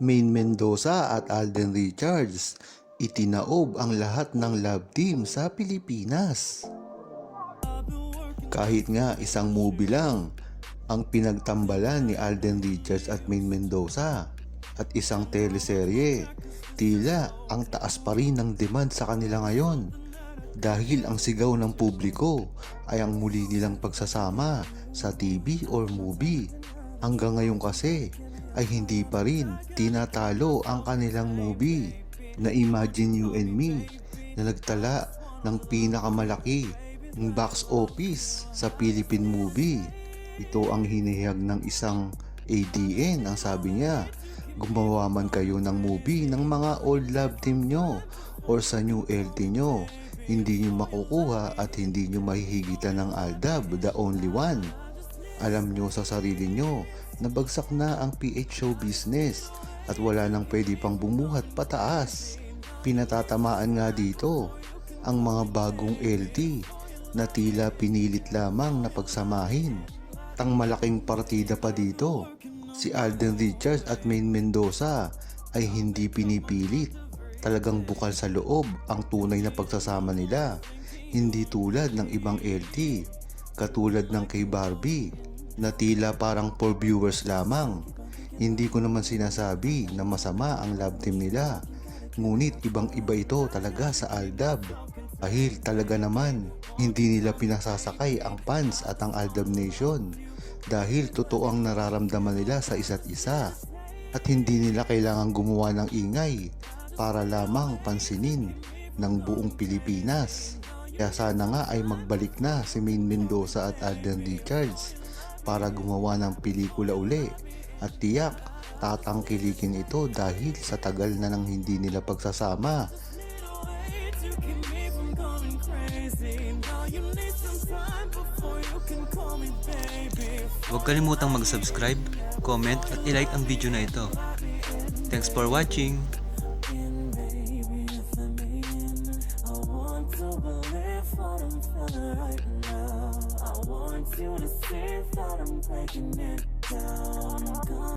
Main Mendoza at Alden Richards, itinaob ang lahat ng love team sa Pilipinas. Kahit nga isang movie lang ang pinagtambalan ni Alden Richards at Main Mendoza at isang teleserye, tila ang taas pa rin ng demand sa kanila ngayon dahil ang sigaw ng publiko ay ang muli nilang pagsasama sa TV or movie. Hanggang ngayon kasi ay hindi pa rin tinatalo ang kanilang movie na Imagine You and Me na nagtala ng pinakamalaki ng box office sa Philippine movie. Ito ang hinihag ng isang ADN ang sabi niya gumawa man kayo ng movie ng mga old love team nyo or sa new LT nyo hindi nyo makukuha at hindi nyo mahihigitan ng Aldab, the only one. Alam nyo sa sarili nyo na na ang PH show business at wala nang pwede pang bumuhat pataas. Pinatatamaan nga dito ang mga bagong LT na tila pinilit lamang na pagsamahin. Tang malaking partida pa dito. Si Alden Richards at Main Mendoza ay hindi pinipilit. Talagang bukal sa loob ang tunay na pagsasama nila. Hindi tulad ng ibang LT, katulad ng kay Barbie na tila parang for viewers lamang. Hindi ko naman sinasabi na masama ang love team nila. Ngunit ibang iba ito talaga sa Aldab. Dahil talaga naman, hindi nila pinasasakay ang fans at ang Aldab Nation. Dahil totoo ang nararamdaman nila sa isa't isa. At hindi nila kailangan gumawa ng ingay para lamang pansinin ng buong Pilipinas. Kaya sana nga ay magbalik na si Main Mendoza at Alden Richards para gumawa ng pelikula uli at tiyak tatangkilikin ito dahil sa tagal na nang hindi nila pagsasama. Huwag kalimutang mag-subscribe, comment at ilike ang video na ito. Thanks for watching! Right now. Want you to see I'm breaking it down.